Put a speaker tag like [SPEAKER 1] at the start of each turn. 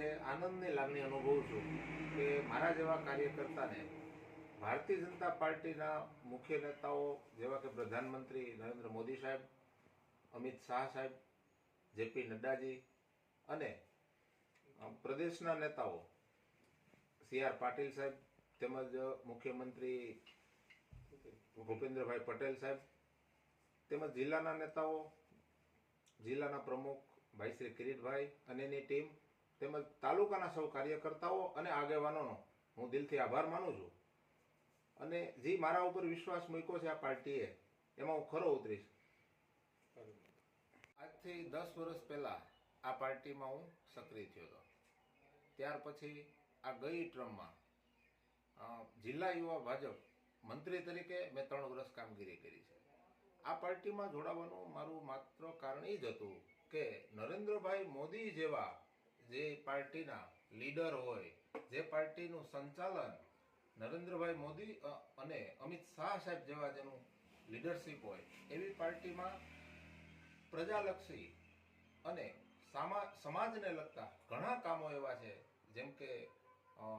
[SPEAKER 1] અનુભવું છું કે મારા જેવા કાર્યકર્તાને ભારતીય જનતા પાર્ટીના મુખ્ય નેતાઓ જેવા કે પ્રધાનમંત્રી નરેન્દ્ર મોદી સાહેબ, અમિત શાહ સાહેબ, જેપી નડ્ડાજી અને પ્રદેશના નેતાઓ, સી આર પાટીલ સાહેબ તેમજ મુખ્યમંત્રી ભૂપેન્દ્રભાઈ પટેલ સાહેબ તેમજ જિલ્લાના નેતાઓ, જિલ્લાના પ્રમુખ ભાઈ શ્રી કિરીટભાઈ અને એની ટીમ તેમજ તાલુકાના સૌ કાર્યકર્તાઓ અને આગેવાનોનો હું દિલથી આભાર માનું છું. અને જે મારા ઉપર વિશ્વાસ મૂક્યો છે આ પાર્ટીએ, એમાં હું ખરો ઉતરીશ. આજથી દસ વર્ષ પહેલાં આ પાર્ટીમાં હું સક્રિય થયો હતો. ત્યાર પછી આ ગઈ ટ્રમમાં જિલ્લા યુવા ભાજપ મંત્રી તરીકે મેં ત્રણ વર્ષ કામગીરી કરી છે. આ પાર્ટીમાં જોડાવાનું મારું માત્ર કારણ એ જ હતું કે નરેન્દ્રભાઈ મોદી જેવા જે પાર્ટીના લીડર હોય, જે પાર્ટીનું સંચાલન નરેન્દ્રભાઈ મોદી અને અમિત શાહ સાહેબ જેવા જેનું લીડરશીપ હોય, એવી પાર્ટીમાં પ્રજાલક્ષી અને સામા, સમાજને લગતા ઘણા કામો એવા છે, જેમ કે